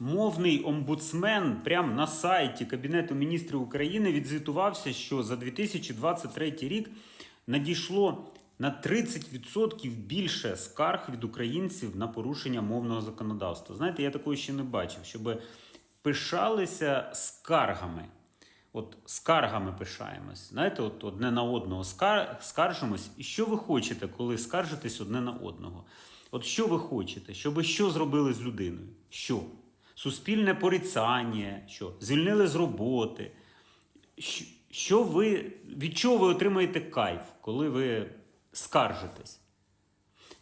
Мовний омбудсмен прямо на сайті Кабінету міністрів України відзвітувався, що за 2023 рік надійшло на 30% більше скарг від українців на порушення мовного законодавства. Знаєте, я такого ще не бачив, щоб пишалися скаргами. От скаргами пишаємось. Знаєте, от одне на одного скар... скаржимось. І що ви хочете, коли скаржитесь одне на одного? От що ви хочете? Щоб що зробили з людиною? Що? Суспільне порицання, що? Звільнили з роботи. Що- ви, від чого ви отримаєте кайф, коли ви скаржитесь?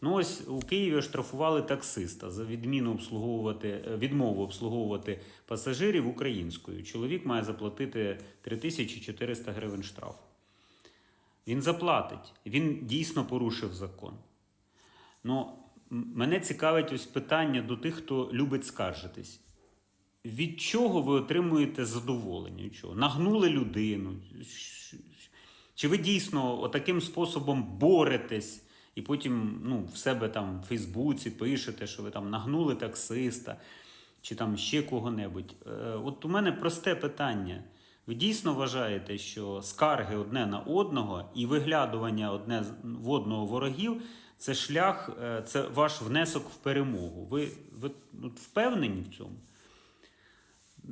Ну ось у Києві оштрафували таксиста за відміну обслуговувати, е, відмову обслуговувати пасажирів українською. Чоловік має заплатити 3400 гривень штрафу. Він заплатить. Він дійсно порушив закон. Ну, мене цікавить ось питання до тих, хто любить скаржитись. Від чого ви отримуєте задоволення? Від чого? Нагнули людину? Чи ви дійсно отаким способом боретесь і потім ну, в себе там в Фейсбуці пишете, що ви там нагнули таксиста чи там ще кого-небудь? Е, От у мене просте питання. Ви дійсно вважаєте, що скарги одне на одного і виглядування одне в одного ворогів це шлях, е, це ваш внесок в перемогу? Ви, ви ну, впевнені в цьому?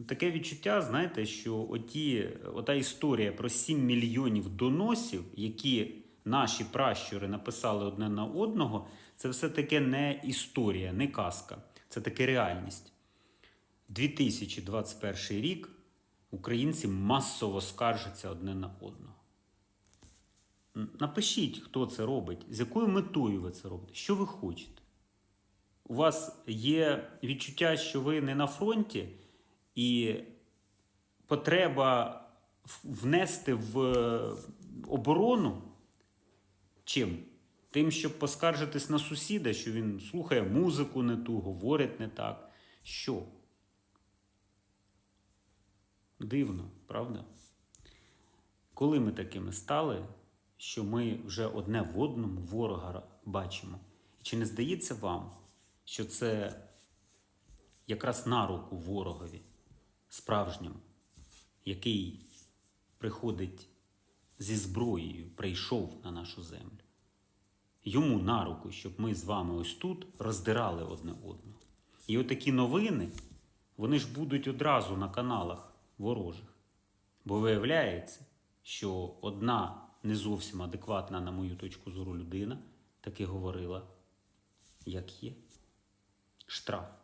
Таке відчуття, знаєте, що оті, ота історія про 7 мільйонів доносів, які наші пращури написали одне на одного, це все таки не історія, не казка. Це таки реальність. 2021 рік українці масово скаржаться одне на одного. Напишіть, хто це робить, з якою метою ви це робите, що ви хочете. У вас є відчуття, що ви не на фронті, і потреба внести в е, оборону чим? Тим, щоб поскаржитись на сусіда, що він слухає музику не ту, говорить не так. Що? Дивно, правда? Коли ми такими стали, що ми вже одне в одному ворога бачимо? І чи не здається вам, що це якраз на руку ворогові, справжньому, який приходить зі зброєю, прийшов на нашу землю? Йому на руку, щоб ми з вами ось тут роздирали одне одного. І отакі новини, вони ж будуть одразу на каналах ворожих. Бо виявляється, що одна не зовсім адекватна, на мою точку зору, людина таки говорила, як є. Штраф.